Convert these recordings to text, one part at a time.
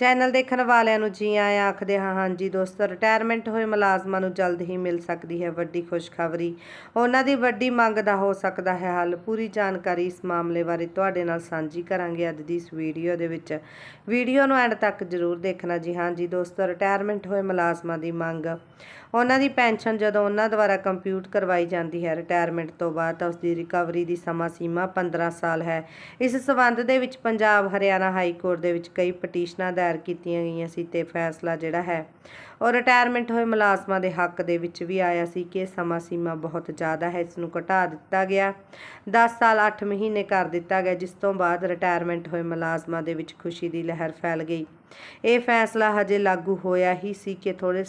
Channel ਦੇਖਣ ਵਾਲਿਆਂ ਨੂੰ ਜੀ ਆਇਆਂ ਆਖਦੇ ਹਾਂ, ਹਾਂਜੀ ਦੋਸਤੋ ਰਿਟਾਇਰਮੈਂਟ ਹੋਏ ਮੁਲਾਜ਼ਮਾਂ ਨੂੰ ਜਲਦ ਹੀ ਮਿਲ ਸਕਦੀ ਹੈ ਵੱਡੀ ਖੁਸ਼ਖਬਰੀ। ਉਹਨਾਂ ਦੀ ਵੱਡੀ ਮੰਗ ਦਾ ਹੋ ਸਕਦਾ ਹੈ ਹੱਲ। ਪੂਰੀ ਜਾਣਕਾਰੀ ਇਸ ਮਾਮਲੇ ਬਾਰੇ ਤੁਹਾਡੇ ਨਾਲ ਸਾਂਝੀ ਕਰਾਂਗੇ ਅੱਜ ਦੀ ਇਸ ਵੀਡੀਓ ਦੇ ਵਿੱਚ। ਵੀਡੀਓ ਨੂੰ ਐਂਡ ਤੱਕ ਜ਼ਰੂਰ ਦੇਖਣਾ ਜੀ। ਹਾਂਜੀ ਦੋਸਤੋ ਰਿਟਾਇਰਮੈਂਟ ਹੋਏ ਮੁਲਾਜ਼ਮਾਂ ਦੀ ਮੰਗ। ਉਹਨਾਂ ਦੀ ਪੈਨਸ਼ਨ ਜਦੋਂ ਉਹਨਾਂ ਦੁਆਰਾ ਕੰਪਿਊਟ ਕਰਵਾਈ ਜਾਂਦੀ ਹੈ ਰਿਟਾਇਰਮੈਂਟ ਤੋਂ ਬਾਅਦ ਤਾਂ ਉਸ ਦੀ ਰਿਕਵਰੀ ਦੀ ਸਮਾਂ ਸੀਮਾ 15 ਸਾਲ ਹੈ। ਇਸ ਸਬੰਧ ਦੇ ਵਿੱਚ ਪੰਜਾਬ, ਹਰਿਆਣਾ ਹਾਈ ਕੋਰਟ ਦੇ ਵਿੱਚ ਕਈ ਪਟੀਸ਼ਨਾਂ ਦਾ ਦਾਇਰ ਕੀਤੀਆਂ ਗਈਆਂ ਸੀ ਤੇ ਫੈਸਲਾ ਜਿਹੜਾ ਹੈ ਉਹ ਰਿਟਾਇਰਮੈਂਟ ਹੋਏ ਮੁਲਾਜ਼ਮਾਂ ਦੇ ਹੱਕ ਦੇ ਵਿੱਚ ਵੀ ਆਇਆ ਸੀ ਕਿ ਸਮਾਂ ਸੀਮਾ ਬਹੁਤ ਜ਼ਿਆਦਾ ਹੈ, ਇਸ ਨੂੰ ਘਟਾ ਦਿੱਤਾ ਗਿਆ। 10 ਸਾਲ 8 ਮਹੀਨੇ ਕਰ ਦਿੱਤਾ ਗਿਆ, ਜਿਸ ਤੋਂ ਬਾਅਦ ਰਿਟਾਇਰਮੈਂਟ ਹੋਏ ਮੁਲਾਜ਼ਮਾਂ ਦੇ ਵਿੱਚ ਖੁਸ਼ੀ ਦੀ ਲਹਿਰ ਫੈਲ ਗਈ। ਇਹ ਫੈਸਲਾ ਹਜੇ ਲਾਗੂ ਹੋਇਆ ਹੀ ਸੀ ਕਿ ਥੋੜੇ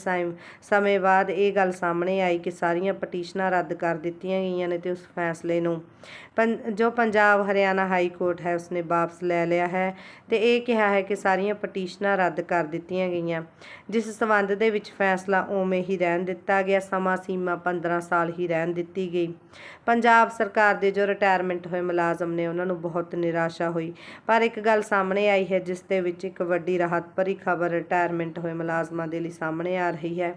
ਸਮੇਂ ਬਾਅਦ ਇਹ ਗੱਲ ਸਾਹਮਣੇ ਆਈ ਕਿ ਸਾਰੀਆਂ ਪਟੀਸ਼ਨਾਂ ਰੱਦ ਕਰ ਦਿੱਤੀਆਂ ਗਈਆਂ ਨੇ ਤੇ ਉਸ ਫੈਸਲੇ ਨੂੰ ਜੋ ਪੰਜਾਬ ਹਰਿਆਣਾ ਹਾਈ ਕੋਰਟ ਹੈ ਉਸਨੇ ਵਾਪਸ ਲੈ ਲਿਆ ਹੈ ਤੇ ਇਹ ਕਿਹਾ ਹੈ ਕਿ ਸਾਰੀਆਂ ਪਟੀਸ਼ਨਾਂ ਰੱਦ ਕਰ ਦਿੱਤੀਆਂ ਗਈਆਂ, ਜਿਸ ਸਬੰਧ ਦੇ ਵਿੱਚ ਫੈਸਲਾ ਉਵੇਂ ਹੀ ਰਹਿਣ ਦਿੱਤਾ ਗਿਆ, ਸਮਾਂ ਸੀਮਾ 15 ਸਾਲ ਹੀ ਰਹਿਣ ਦਿੱਤੀ ਗਈ। ਪੰਜਾਬ ਸਰਕਾਰ ਦੇ ਜੋ ਰਿਟਾਇਰਮੈਂਟ ਹੋਏ ਮੁਲਾਜ਼ਮ ਨੇ ਉਹਨਾਂ ਨੂੰ ਬਹੁਤ ਨਿਰਾਸ਼ਾ ਹੋਈ, ਪਰ ਇੱਕ ਗੱਲ ਸਾਹਮਣੇ ਆਈ ਹੈ ਜਿਸ ਦੇ ਵਿੱਚ ਇੱਕ ਵੱਡੀ ਰਾਹ ਰਾਹਤ ਭਰੀ ਖਬਰ ਰਿਟਾਇਰਮੈਂਟ ਹੋਏ ਮੁਲਾਜ਼ਮਾਂ ਦੇ ਲਈ ਸਾਹਮਣੇ ਆ ਰਹੀ ਹੈ।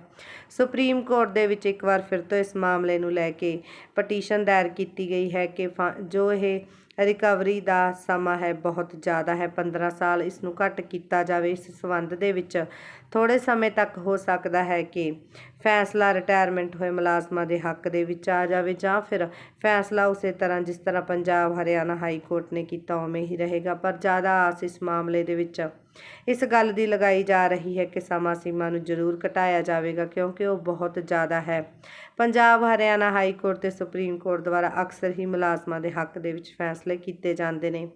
ਸੁਪਰੀਮ ਕੋਰਟ ਦੇ ਵਿੱਚ ਇੱਕ ਵਾਰ ਫਿਰ ਤੋਂ ਇਸ ਮਾਮਲੇ ਨੂੰ ਲੈ ਕੇ ਪਟੀਸ਼ਨ ਦਾਇਰ ਕੀਤੀ ਗਈ ਹੈ ਕਿ ਜੋ ਇਹ ਰਿਕਵਰੀ ਦਾ ਸਮਾਂ ਹੈ ਬਹੁਤ ਜ਼ਿਆਦਾ ਹੈ। 15 ਸਾਲ ਇਸ ਨੂੰ ਘੱਟ ਕੀਤਾ ਜਾਵੇ, ਇਸ ਸਬੰਧ ਦੇ ਵਿੱਚ ਥੋੜੇ ਸਮੇਂ ਤੱਕ ਹੋ ਸਕਦਾ ਹੈ ਕਿ ਫੈਸਲਾ ਰਿਟਾਇਰਮੈਂਟ ਹੋਏ ਮੁਲਾਜ਼ਮਾਂ ਦੇ ਹੱਕ ਦੇ ਵਿੱਚ ਆ ਜਾਵੇ ਜਾਂ ਫਿਰ ਫੈਸਲਾ ਉਸੇ ਤਰ੍ਹਾਂ ਜਿਸ ਤਰ੍ਹਾਂ ਪੰਜਾਬ, ਹਰਿਆਣਾ ਹਾਈ ਕੋਰਟ ਨੇ ਕੀਤਾ ਉਵੇਂ ਹੀ ਰਹੇਗਾ। ਪਰ ਜ਼ਿਆਦਾ ਆਸ ਇਸ ਮਾਮਲੇ ਦੇ ਵਿੱਚ ਇਸ ਗੱਲ ਦੀ ਲਗਾਈ ਜਾ ਰਹੀ ਹੈ ਕਿ ਸਮਾਂ ਸੀਮਾ ਨੂੰ ਜ਼ਰੂਰ ਘਟਾਇਆ ਜਾਵੇਗਾ ਕਿਉਂਕਿ ਉਹ ਬਹੁਤ ਜ਼ਿਆਦਾ ਹੈ। ਪੰਜਾਬ, ਹਰਿਆਣਾ ਹਾਈ ਕੋਰਟ ਤੇ ਸੁਪਰੀਮ ਕੋਰਟ ਦੁਆਰਾ ਅਕਸਰ ਹੀ ਮੁਲਾਜ਼ਮਾਂ ਦੇ ਹੱਕ ਦੇ ਵਿੱਚ ਫੈਸਲਾ ਫੈਸਲੇ ਕੀਤੇ ਜਾਂਦੇ ਨੇ।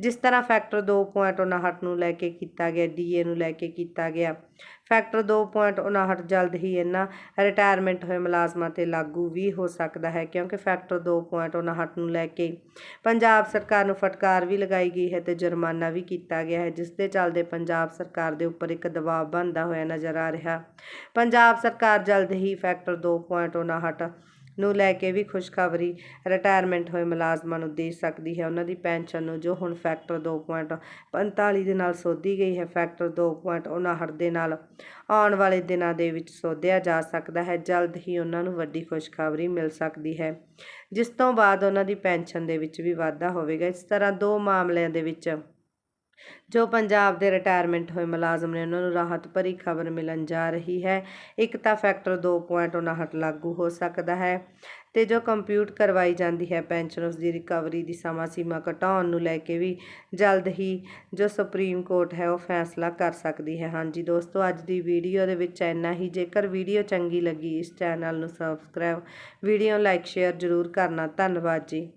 ਜਿਸ ਤਰ੍ਹਾਂ ਫੈਕਟਰ 2.59 ਨੂੰ ਲੈ ਕੇ ਕੀਤਾ ਗਿਆ ਡੀਏ ਨੂੰ ਲੈ ਕੇ ਕੀਤਾ ਗਿਆ। ਫੈਕਟਰ 2.59 ਜਲਦ ਹੀ ਇਹਨਾਂ ਰਿਟਾਇਰਮੈਂਟ ਹੋਏ ਮੁਲਾਜ਼ਮਾਂ ਤੇ ਲਾਗੂ ਵੀ ਹੋ ਸਕਦਾ ਹੈ, ਕਿਉਂਕਿ ਫੈਕਟਰ 2.59 ਨੂੰ ਲੈ ਕੇ ਪੰਜਾਬ ਸਰਕਾਰ ਨੂੰ ਫਟਕਾਰ ਵੀ ਲਗਾਈ ਗਈ ਹੈ ਤੇ ਜੁਰਮਾਨਾ ਵੀ ਕੀਤਾ ਗਿਆ ਹੈ, ਜਿਸ ਦੇ ਚੱਲਦੇ ਪੰਜਾਬ ਸਰਕਾਰ ਦੇ ਉੱਪਰ ਇੱਕ ਦਬਾਅ ਬਣਦਾ ਹੋਇਆ ਨਜ਼ਰ ਆ ਰਿਹਾ। ਪੰਜਾਬ ਸਰਕਾਰ ਜਲਦ ਹੀ ਫੈਕਟਰ 2.59 ਨੂੰ ਲੈ ਕੇ ਵੀ ਖੁਸ਼ਖਬਰੀ ਰਿਟਾਇਰਮੈਂਟ ਹੋਏ ਮੁਲਾਜ਼ਮਾਂ ਨੂੰ ਦੇ ਸਕਦੀ ਹੈ। ਉਹਨਾਂ ਦੀ ਪੈਨਸ਼ਨ ਨੂੰ ਜੋ ਹੁਣ ਫੈਕਟਰ 2.45 ਦੇ ਨਾਲ ਸੋਧੀ ਗਈ ਹੈ ਫੈਕਟਰ 2.59 ਦੇ ਨਾਲ ਆਉਣ ਵਾਲੇ ਦਿਨਾਂ ਦੇ ਵਿੱਚ ਸੋਧਿਆ ਜਾ ਸਕਦਾ ਹੈ। ਜਲਦ ਹੀ ਉਹਨਾਂ ਨੂੰ ਵੱਡੀ ਖੁਸ਼ਖਬਰੀ ਮਿਲ ਸਕਦੀ ਹੈ, ਜਿਸ ਤੋਂ ਬਾਅਦ ਉਹਨਾਂ ਦੀ ਪੈਨਸ਼ਨ ਦੇ ਵਿੱਚ ਵੀ ਵਾਧਾ ਹੋਵੇਗਾ। ਇਸ ਤਰ੍ਹਾਂ ਦੋ ਮਾਮਲਿਆਂ ਦੇ ਵਿੱਚ ਜੋ ਪੰਜਾਬ ਦੇ ਰਿਟਾਇਰਮੈਂਟ ਹੋਏ ਮੁਲਾਜ਼ਮ ਨੇ, ਉਹਨਾਂ ਨੂੰ ਰਾਹਤ ਭਰੀ ਖਬਰ ਮਿਲਣ ਜਾ ਰਹੀ ਹੈ। ਇੱਕ ਤਾਂ ਫੈਕਟਰ 2.59 ਲਾਗੂ ਹੋ ਸਕਦਾ ਹੈ ਤੇ ਜੋ ਕੰਪਿਊਟ ਕਰਵਾਈ ਜਾਂਦੀ ਹੈ, ਪੈਨਸ਼ਨ ਉਸ ਦੀ ਰਿਕਵਰੀ ਦੀ ਸਮਾਂ ਸੀਮਾ ਘਟਾਉਣ ਨੂੰ ਲੈ ਕੇ ਵੀ ਜਲਦ ਹੀ ਜੋ ਸੁਪਰੀਮ ਕੋਰਟ ਹੈ, ਉਹ ਫੈਸਲਾ ਕਰ ਸਕਦੀ ਹੈ। ਹਾਂਜੀ ਦੋਸਤੋ, ਅੱਜ ਦੀ ਵੀਡੀਓ ਦੇ ਵਿੱਚ ਇੰਨਾ ਹੀ। ਜੇਕਰ ਵੀਡੀਓ ਚੰਗੀ ਲੱਗੀ, ਇਸ ਚੈਨਲ ਨੂੰ ਸਬਸਕ੍ਰਾਈਬ ਵੀਡੀਓ ਲਾਈਕ ਸ਼ੇਅਰ ਜ਼ਰੂਰ ਕਰਨਾ। ਧੰਨਵਾਦ ਜੀ।